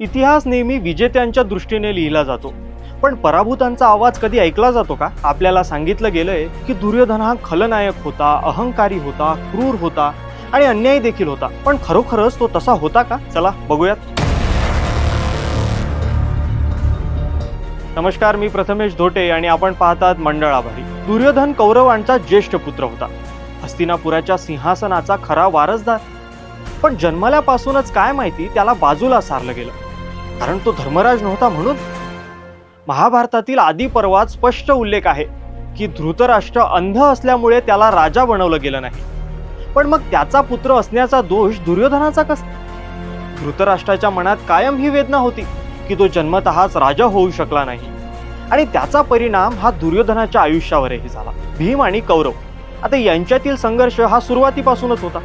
इतिहास नेहमी विजेत्यांच्या दृष्टीने लिहिला जातो. पण पराभूतांचा आवाज कधी ऐकला जातो का? आपल्याला सांगितलं गेलंय की दुर्योधन हा खलनायक होता अहंकारी होता क्रूर होता आणि अन्यायी देखील होता. पण खरोखरच तो तसा होता का? चला बघूयात. नमस्कार मी प्रथमेश धोटे आणि आपण पाहतात मंडळ आभारी दुर्योधन कौरवांचा ज्येष्ठ पुत्र होता. हस्तिनापुराच्या सिंहासनाचा खरा वारसदार. पण जन्मल्यापासूनच काय माहिती त्याला बाजूला सारलं गेलं. कारण तो धर्मराज नव्हता म्हणून. महाभारतातील आदी पर्वात स्पष्ट उल्लेख आहे की धृतराष्ट्र अंध असल्यामुळे त्याला राजा बनवलं गेलं नाही. पण मग त्याचा पुत्र असण्याचा दोष दुर्योधनाचा कसा? धृतराष्ट्राच्या मनात कायम ही वेदना होती की तो जन्मतःच राजा होऊ शकला नाही. आणि त्याचा परिणाम हा दुर्योधनाच्या आयुष्यावरही झाला. भीम आणि कौरव. आता यांच्यातील संघर्ष हा सुरुवातीपासूनच होता.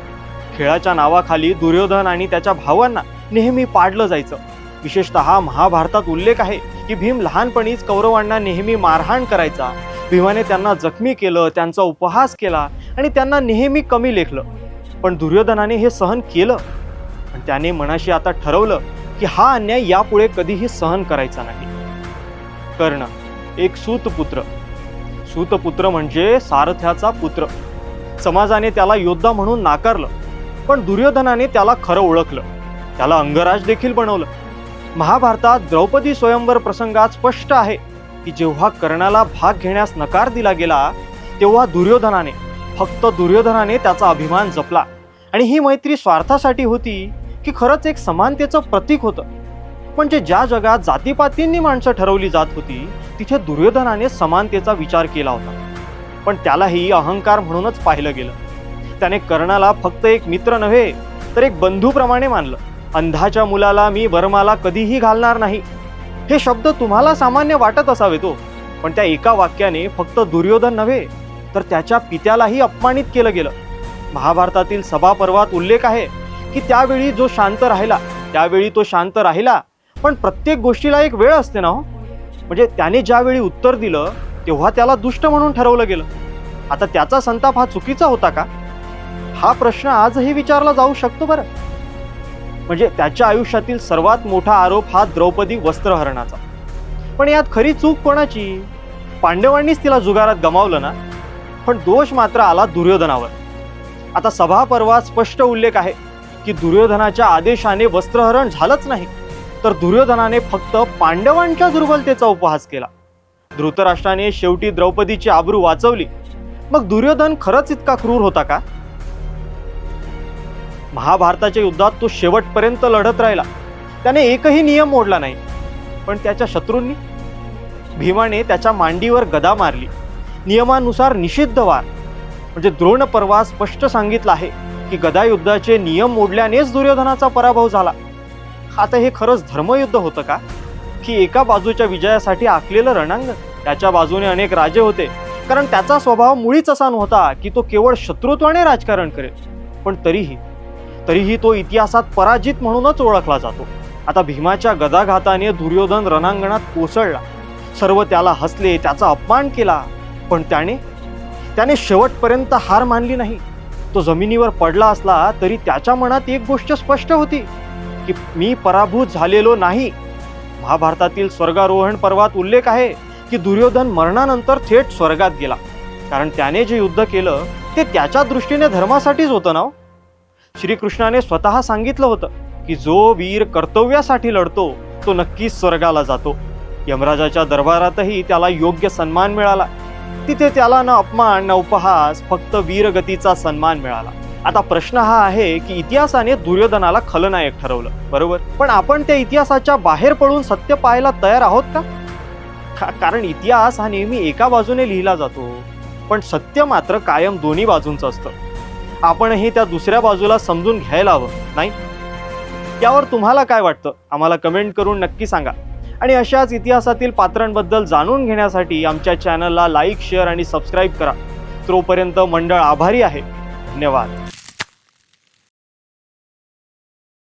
खेळाच्या नावाखाली दुर्योधन आणि त्याच्या भावांना नेहमी पाडलं जायचं. विशेषतः महाभारतात उल्लेख आहे की भीम लहानपणीच कौरवांना नेहमी मारहाण करायचा. भीमाने त्यांना जखमी केलं त्यांचा उपहास केला आणि त्यांना नेहमी कमी लेखलं. पण दुर्योधनाने हे सहन केलं. पण त्याने मनाशी आता ठरवलं की हा अन्याय यापुढे कधीही सहन करायचा नाही. कर्ण एक सूतपुत्र. सूतपुत्र म्हणजे सारथ्याचा पुत्र. समाजाने त्याला योद्धा म्हणून नाकारलं पण दुर्योधनाने त्याला खरं ओळखलं. त्याला अंगराज देखील बनवलं. महाभारतात द्रौपदी स्वयंवर प्रसंगात स्पष्ट आहे की जेव्हा कर्णाला भाग घेण्यास नकार दिला गेला तेव्हा दुर्योधनाने फक्त दुर्योधनाने त्याचा अभिमान जपला. आणि ही मैत्री स्वार्थासाठी होती की खरंच एक समानतेचं प्रतीक होतं. म्हणजे ज्या जगात जातीपातींनी माणसं ठरवली जात होती तिथे दुर्योधनाने समानतेचा विचार केला होता. पण त्यालाही अहंकार म्हणूनच पाहिलं गेलं. त्याने कर्णाला फक्त एक मित्र नव्हे तर एक बंधूप्रमाणे मानलं. अंधाच्या मुलाला मी वरमाला कधीही घालणार नाही. हे शब्द तुम्हाला सामान्य वाटत असावे तो. पण त्या एका वाक्याने फक्त दुर्योधन नव्हे तर त्याच्या पित्यालाही अपमानित केलं गेलं. महाभारतातील सभापर्वात उल्लेख आहे की त्यावेळी जो शांत राहिला त्यावेळी तो शांत राहिला पण प्रत्येक गोष्टीला एक वेळ असते ना हो? म्हणजे त्याने ज्यावेळी उत्तर दिलं तेव्हा त्याला दुष्ट म्हणून ठरवलं गेलं. आता त्याचा संताप हा चुकीचा होता का? हा प्रश्न आजही विचारला जाऊ शकतो बरं. म्हणजे त्याच्या आयुष्यातील सर्वात मोठा आरोप हा द्रौपदी वस्त्रहरणाचा. पण यात खरी चूक कोणाची? पांडवांनीच तिला जुगारात गमावलं ना? पण दोष मात्र आला दुर्योधनावर. आता सभा पर्वात स्पष्ट उल्लेख आहे की दुर्योधनाच्या आदेशाने वस्त्रहरण झालंच नाही तर दुर्योधनाने फक्त पांडवांच्या दुर्बलतेचा उपहास केला. धृतराष्ट्राने शेवटी द्रौपदीची आबरू वाचवली. मग दुर्योधन खरंच इतका क्रूर होता का? महाभारताच्या युद्धात तो शेवटपर्यंत लढत राहिला. त्याने एकही नियम मोडला नाही. पण त्याच्या शत्रूंनी भीमाने त्याच्या मांडीवर गदा मारली. नियमानुसार निषिद्ध वार. म्हणजे द्रोण परवा स्पष्ट सांगितलं आहे की गदायुद्धाचे नियम मोडल्यानेच दुर्योधनाचा पराभव झाला. आता हे खरंच धर्मयुद्ध होतं का? की एका बाजूच्या विजयासाठी आखलेलं रणांग त्याच्या बाजूने अनेक राजे होते. कारण त्याचा स्वभाव मुळीच असा नव्हता की तो केवळ शत्रुत्वाने राजकारण करेल. पण तरीही तरीही तो इतिहासात पराजित म्हणूनच ओळखला जातो. आता भीमाच्या गदाघाताने दुर्योधन रणांगणात कोसळला. सर्व त्याला हसले त्याचा अपमान केला. पण त्याने त्याने शेवटपर्यंत हार मानली नाही. तो जमिनीवर पडला असला तरी त्याच्या मनात एक गोष्ट स्पष्ट होती की मी पराभूत झालेलो नाही. महाभारतातील स्वर्गारोहण पर्वात उल्लेख आहे की दुर्योधन मरणानंतर थेट स्वर्गात गेला. कारण त्याने जे युद्ध केलं ते त्याच्या दृष्टीने धर्मासाठीच होतं ना हो? श्रीकृष्णाने स्वतः सांगितलं होतं की जो वीर कर्तव्यासाठी लढतो तो नक्कीच स्वर्गाला जातो. यमराजाच्या दरबारातही त्याला योग्य सन्मान मिळाला. तिथे त्याला ना अपमान ना उपहास फक्त वीरगतीचा सन्मान मिळाला. आता प्रश्न हा आहे की इतिहासाने दुर्योधनाला खलनायक ठरवलं बरोबर? पण आपण त्या इतिहासाच्या बाहेर पडून सत्य पाहायला तयार आहोत का- कारण इतिहास हा नेहमी एका बाजूने लिहिला जातो पण सत्य मात्र कायम दोन्ही बाजूंचं असतं. आपणही त्या दुसऱ्या बाजूला समजून घ्यायला हवं नाही? यावर तुम्हाला काय वाटतं? आम्हाला कमेंट करून नक्की सांगा. आणि अशाच इतिहासातील पात्रांबद्दल जाणून घेण्यासाठी आमच्या चॅनलला लाईक शेअर आणि सबस्क्राईब करा. तोपर्यंत मंडळ आभारी आहे. धन्यवाद.